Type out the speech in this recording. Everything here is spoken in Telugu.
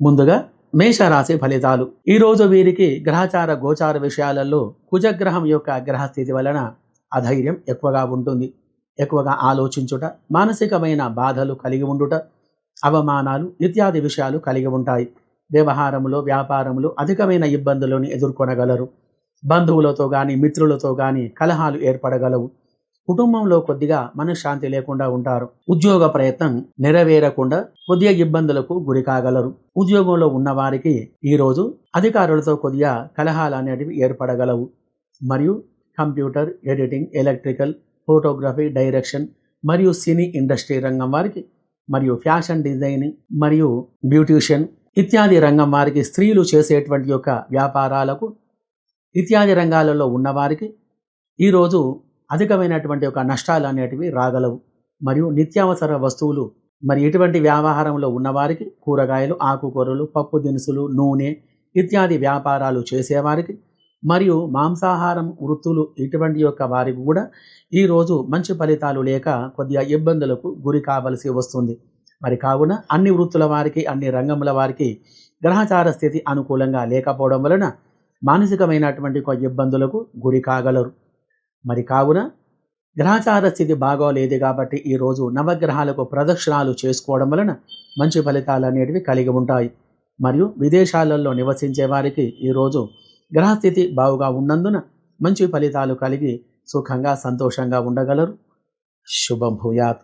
ముందుగా మేషరాశి ఫలితాలు. ఈరోజు వీరికి గ్రహచార గోచార విషయాలలో కుజగ్రహం యొక్క గ్రహస్థితి వలన అధైర్యం ఎక్కువగా ఉంటుంది. ఎక్కువగా ఆలోచించుట మానసికమైన బాధలు కలిగి ఉండుట అవమానాలు ఇత్యాది విషయాలు కలిగి ఉంటాయి. వ్యవహారములో వ్యాపారంలో అధికమైన ఇబ్బందులను ఎదుర్కొనగలరు. బంధువులతో కానీ మిత్రులతో కానీ కలహాలు ఏర్పడగలవు. కుటుంబంలో కొద్దిగా మనశ్శాంతి లేకుండా ఉంటారు. ఉద్యోగ ప్రయత్నం నెరవేరకుండా కొద్దిగా ఇబ్బందులకు గురి కాగలరు. ఉద్యోగంలో ఉన్నవారికి ఈరోజు అధికారులతో కొద్దిగా కలహాలు అనేటివి ఏర్పడగలవు. మరియు computer editing electrical photography direction మరియు సినీ ఇండస్ట్రీ రంగం వారికి మరియు ఫ్యాషన్ డిజైనింగ్ మరియు బ్యూటిషియన్ ఇత్యాది రంగం వారికి స్త్రీలు చేసేటువంటి యొక్క వ్యాపారాలకు ఇత్యాది రంగాలలో ఉన్నవారికి ఈరోజు అధికమైనటువంటి ఒక నష్టాలు అనేటివి రాగలవు. మరియు నిత్యావసర వస్తువులు మరి ఇటువంటి వ్యాపారంలో ఉన్నవారికి కూరగాయలు ఆకుకూరలు పప్పు దినుసులు నూనె ఇత్యాది వ్యాపారాలు చేసేవారికి మరియు మాంసాహారం వృత్తులు ఇటువంటి యొక్క వారికి కూడా ఈరోజు మంచి ఫలితాలు లేక కొద్దిగా ఇబ్బందులకు గురి కావలసి వస్తుంది. మరి కావున అన్ని వృత్తుల వారికి అన్ని రంగముల వారికి గ్రహచార స్థితి అనుకూలంగా లేకపోవడం వలన మానసికమైనటువంటి ఒక ఇబ్బందులకు గురి కాగలరు. మరి కావున గ్రహచార స్థితి బాగోలేదు కాబట్టి ఈరోజు నవగ్రహాలకు ప్రదక్షిణాలు చేసుకోవడం వలన మంచి ఫలితాలు అనేటివి కలిగి ఉంటాయి. మరియు విదేశాలలో నివసించే వారికి ఈరోజు గ్రహస్థితి బాగుగా ఉన్నందున మంచి ఫలితాలు కలిగి సుఖంగా సంతోషంగా ఉండగలరు. శుభం భూయాత్.